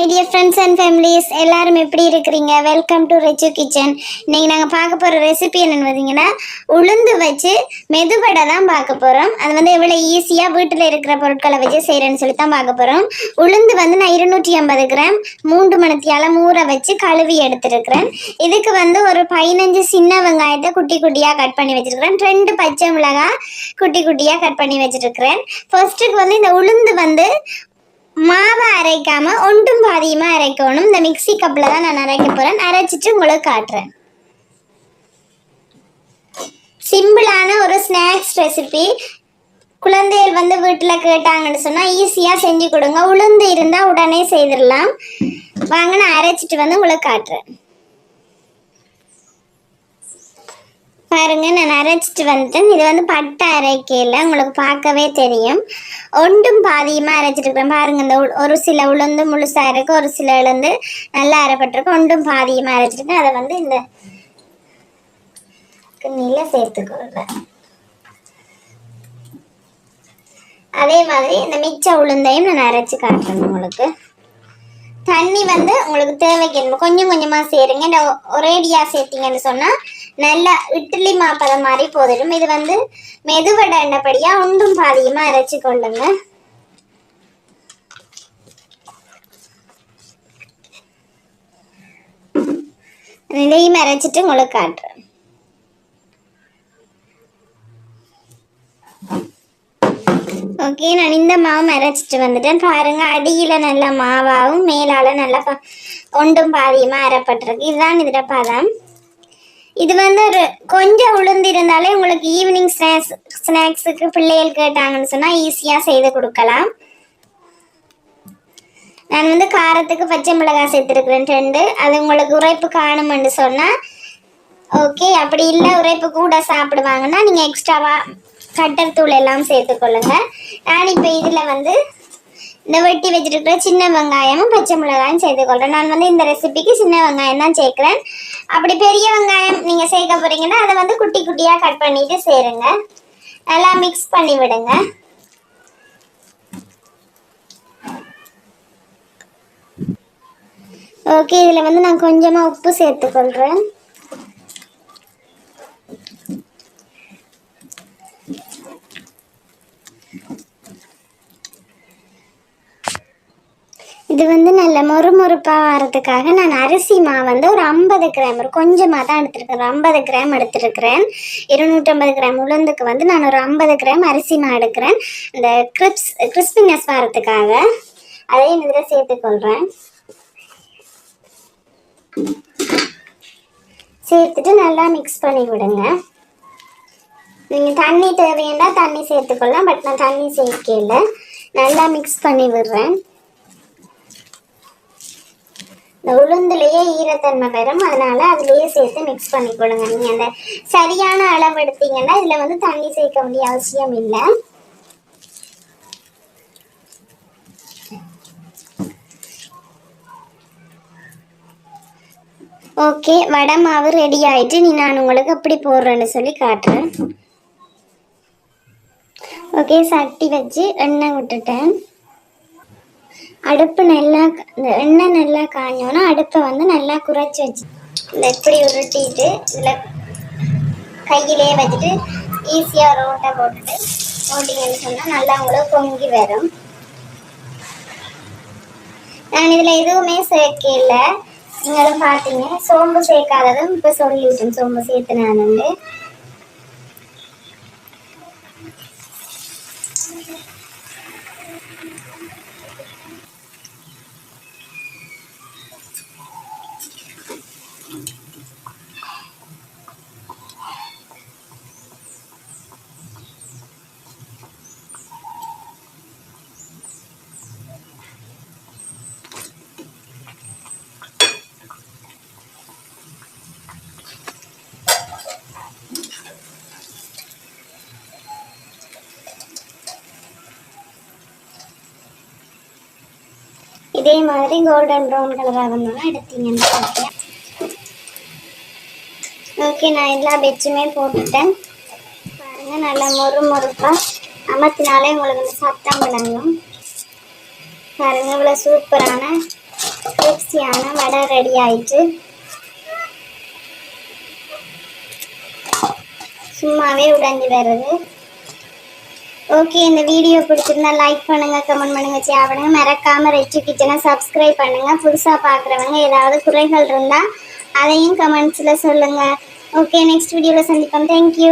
My dear friends and families எல்லாரும் எப்படி இருக்கிறீங்க? வெல்கம் டு ரெச்சு கிச்சன் இன்னைக்கு நாங்கள் பார்க்க போகிற ரெசிபி என்னென்னு பார்த்தீங்கன்னா உளுந்து வச்சு மெதுவடை தான் பார்க்க போகிறோம் அது வந்து எவ்வளோ ஈஸியாக வீட்டில் இருக்கிற பொருட்களை வச்சு செய்கிறேன்னு சொல்லி தான் பார்க்க போகிறோம் உளுந்து வந்து நான் இருநூற்றி ஐம்பது கிராம் மூன்று மணத்தியால் ஊற வச்சு கழுவி எடுத்துருக்கிறேன். இதுக்கு வந்து ஒரு பதினஞ்சு சின்ன வெங்காயத்தை குட்டி குட்டியாக கட் பண்ணி வச்சிருக்கிறேன். ரெண்டு பச்சை மிளகாய் குட்டி குட்டியாக கட் பண்ணி வச்சுருக்கிறேன். ஃபர்ஸ்ட்டுக்கு வந்து இந்த உளுந்து வந்து மாவை அரைக்காம ஒன்றும் பாதியமாக அரைக்கணும். இந்த மிக்ஸி கப்பில் தான் நான் அரைக்க போகிறேன் அரைச்சிட்டு உங்களுக்கு காட்டுறேன். சிம்பிளான ஒரு ஸ்நாக்ஸ் ரெசிபி. குழந்தைகள் வந்து வீட்டில் கேட்டாங்கன்னு சொன்னால் ஈஸியாக செஞ்சு கொடுங்க. உளுந்து இருந்தால் உடனே செய்திடலாம். வாங்க நான் அரைச்சிட்டு வந்து உங்களுக்கு காட்டுறேன். பாருங்க நான் அரைச்சிட்டு வந்துட்டேன். இது வந்து பட்டை அரைக்கையில் உங்களுக்கு பார்க்கவே தெரியும். ஒன்றும் பாதியமாக அரைச்சிருக்கிறேன். பாருங்க இந்த ஒரு சில உளுந்து முழுசாக இருக்குது ஒரு சில உளுந்து நல்லா அரைப்பட்டிருக்கு ஒன்றும் பாதியமாக அரைச்சிருக்கேன். அதை வந்து இந்த கிண்ணியில் சேர்த்துக்கொள்வேன் அதே மாதிரி இந்த மிச்ச உளுந்தையும் நான் அரைச்சி காட்டுறேன் உங்களுக்கு. தண்ணி வந்து உங்களுக்கு தேவைக்கு கொஞ்சம் கொஞ்சமாக சேருங்க. இந்த ஒரேடியாக சேர்த்தீங்கன்னு சொன்னால் நல்லா இட்லி மாப்பதம் மாதிரி போதிடும் இது வந்து மெதுவடை எண்ணப்படியாக உண்டும் பாதியமாக அரைச்சி கொண்டுங்க. இதையும் அரைச்சிட்டு உங்களுக்கு காட்டுறேன். ஓகே நான் இந்த மாவு அரைச்சிட்டு வந்துட்டேன். பாருங்க அடியில் நல்லா மாவாகவும் மேலால நல்லா ஒன்றும் பாதியமாக அரைப்பட்டிருக்கு. இதுதான் இதோட பதம். இது வந்து ஒரு கொஞ்சம் உளுந்து இருந்தாலே உங்களுக்கு ஈவினிங் ஸ்நாக்ஸ் ஸ்நாக்ஸுக்கு பிள்ளைகள் கேட்டாங்கன்னு சொன்னால் ஈஸியாக செய்து கொடுக்கலாம். நான் வந்து காரத்துக்கு பச்சை மிளகாய் சேர்த்துருக்குறேன் ரெண்டு. அது உங்களுக்கு உரைப்பு காணுமென்று சொன்னால் ஓகே அப்படி இல்லை உரைப்பு கூட சாப்பிடுவாங்கன்னா நீங்கள் எக்ஸ்ட்ராவாக கட்டர் தூள் எல்லாம் சேர்த்துக்கொள்ளுங்க நான் இப்போ இதில் வந்து இந்த வெட்டி வச்சிருக்கிற சின்ன வெங்காயமும் பச்சை மிளகாயும் சேர்த்துக்கொள்கிறேன் நான் வந்து இந்த ரெசிபிக்கு சின்ன வெங்காயம் தான் சேர்க்குறேன். அப்படி பெரிய வெங்காயம் நீங்கள் சேர்க்க போகிறீங்கன்னா அதை வந்து குட்டி குட்டியாக கட் பண்ணிட்டு சேருங்க. நல்லா மிக்ஸ் பண்ணி விடுங்க. ஓகே இதில் வந்து நான் கொஞ்சமாக உப்பு சேர்த்துக்கொள்கிறேன் இது வந்து நல்ல மொறுமொறுப்பாக வரதுக்காக நான் அரிசி மாவு வந்து ஒரு ஐம்பது கிராம் ஒரு கொஞ்சமாக தான் எடுத்துருக்கிறேன் ஐம்பது கிராம் எடுத்துருக்கிறேன். இருநூற்றம்பது கிராம் உளுந்துக்கு வந்து நான் ஒரு ஐம்பது கிராம் அரிசி மாவு எடுக்கிறேன். இந்த கிரிப்ஸ் கிறிஸ்பினஸ் வரதுக்காக அதையும் இதில் சேர்த்துக்கொள்கிறேன் சேர்த்துட்டு நல்லா மிக்ஸ் பண்ணி விடுங்க. நீங்கள் தண்ணி தேவைன்னா தண்ணி சேர்த்துக்கொள்ளலாம் பட் நான் தண்ணி சேர்க்கல. நல்லா மிக்ஸ் பண்ணி விடுறேன். இந்த உளுந்துலேயே ஈரத்தன்மை வரும் அதனால அதுலேயே சேர்த்து மிக்ஸ் பண்ணிக்கொள்ளுங்க. நீங்கள் அந்த சரியான அளவு எடுத்தீங்கன்னா இதில் வந்து தண்ணி சேர்க்க வேண்டிய அவசியம் இல்லை. ஓகே வடை மாவு ரெடி ஆயிட்டு நீ நான் உங்களுக்கு எப்படி போடுறேன்னு சொல்லி காட்டுறேன். ஓகே சட்டி வச்சு எண்ணெய் விட்டுட்டேன். அடுப்பு நல்லா எண்ணெய் நல்லா காஞ்சோன்னா அடுப்பை வந்து நல்லா குறைச்சி வச்சு இந்த இப்படி உருட்டிட்டு இதில் கையிலே வச்சுட்டு ஈஸியாக ரோட்டை போட்டுட்டு போட்டிங்கன்னு சொன்னால் நல்லா உங்களுக்கு பொங்கி வரும். நான் இதில் எதுவுமே சேர்க்கல. நீங்களும் பார்த்தீங்க சோம்பு சேர்க்காததும் இப்போ சொல்லிவிட்டேன் சோம்பு சேர்த்து நான் வந்து இதே மாதிரி கோல்டன் ப்ரௌன் கலராக வந்தோன்னா எடுத்தீங்கன்னு பார்த்தேன் ஓகே நான் எல்லா பெட்ஸுமே போட்டுட்டேன். பாருங்கள் நல்லா மொறு மொறுப்பாக அமர்த்தினாலே உங்களுக்கு வந்து சத்தம் விளங்கும் பாருங்கள் இவ்வளோ சூப்பரான டேஸ்டியான வடை ரெடி ஆயிட்டு. சும்மாவே உடைஞ்சு வருது ஓகே இந்த வீடியோ பிடிச்சிருந்தா லைக் பண்ணுங்க கமெண்ட் பண்ணுங்க ஷேர் பண்ணுங்க. மறக்காம ரெச்சு கிச்சனை சப்ஸ்கிரைப் பண்ணுங்க. புதுசா பார்க்குறவங்க ஏதாவது குறைகள் இருந்தா அதையும் கமெண்ட்ஸ்ல சொல்லுங்க. ஓகே நெக்ஸ்ட் வீடியோல சந்திப்போம். தேங்க்யூ